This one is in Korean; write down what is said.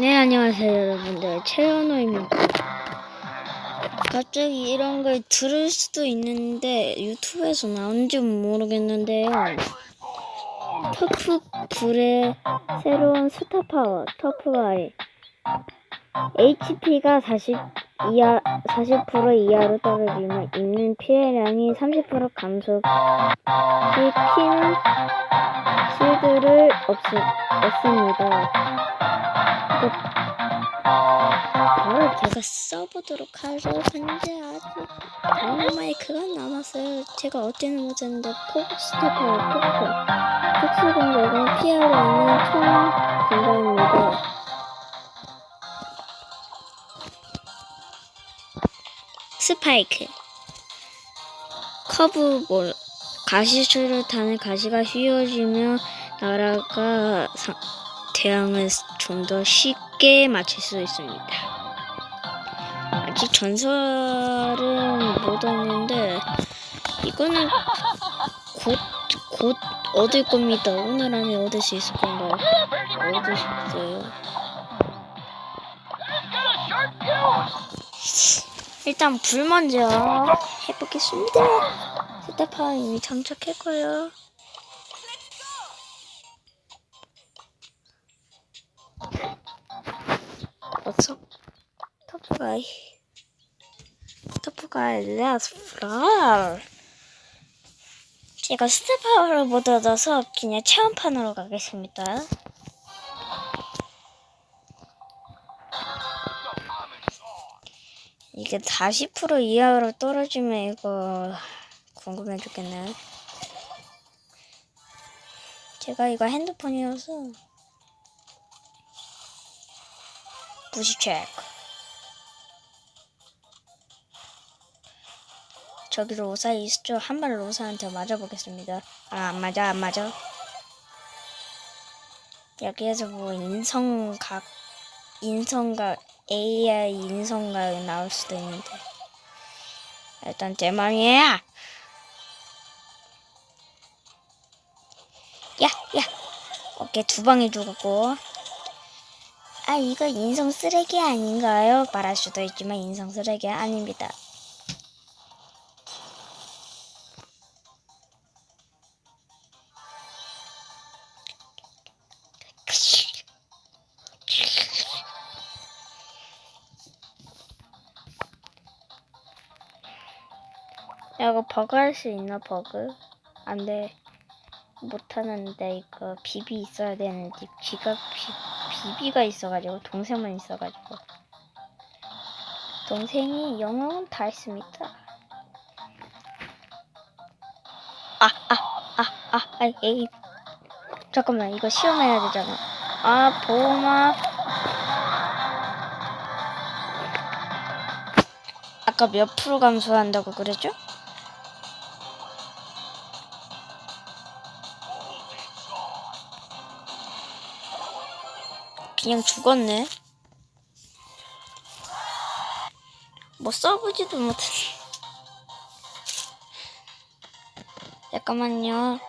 네, 안녕하세요, 여러분들. 최현호입니다. 갑자기 이런 걸 들을 수도 있는데, 유튜브에서 나온지 모르겠는데요. 터프 불의 새로운 스타파워, 터프가이. HP가 40 이하, 40% 이하로 떨어지면 있는 피해량이 30% 감소 시 키는 실드를 없습, 없습니다. 이거 제가 써보도록 하죠. 현재 아직 다이너마이크가 남았어요. 제가 어때는 못했는데 폭스타파워 폭스 특수 공격은 피하고 있는 총 증가입니다. 스파이크 커브볼 가시수를 타는 가시가 휘어지며 나라가 상, 대항을 좀 더 쉽게 맞출 수 있습니다. 아직 전설은 못 얻는데 이거는 곧, 곧 얻을 겁니다. 오늘 안에 얻을 수 있을 건가요? 얻을 수 있어요. 일단 불 먼저 해보겠습니다. 스테파 이미 장착했고요. 어서 터프가이 터프가이 레츠 플라워 제가 스테파워를 못 얻어서 그냥 체험판으로 가겠습니다. 이게 40% 이하로 떨어지면 이거 궁금해 죽겠네. 제가 이거 핸드폰이어서 체크. 저기 로사 있죠? 한 발 로사한테 맞아보겠습니다. 아, 안 맞아, 안 맞아. 여기에서 뭐 인성각, 인성각, AI 인성각 나올 수도 있는데. 일단 제 망이야! 야, 야! 어깨 두 방에 죽었고. 아, 이거 인성 쓰레기 아닌가요? 말할 수도 있지만 인성 쓰레기 아닙니다. 야, 이거 버그 할 수 있나, 버그? 안 돼. 못하는데, 이거 비비 있어야 되는데, 비가, 비, 비 비가 있어가지고, 동생만 있어가지고. 동생이 영어는 다 했습니다. 아, 아, 아, 아, 아, 에이. 잠깐만, 이거 시험해야 되잖아. 아, 보호막. 아까 몇 프로 감소한다고 그랬죠? 그냥 죽었네. 뭐 써보지도 못했어. 잠깐만요.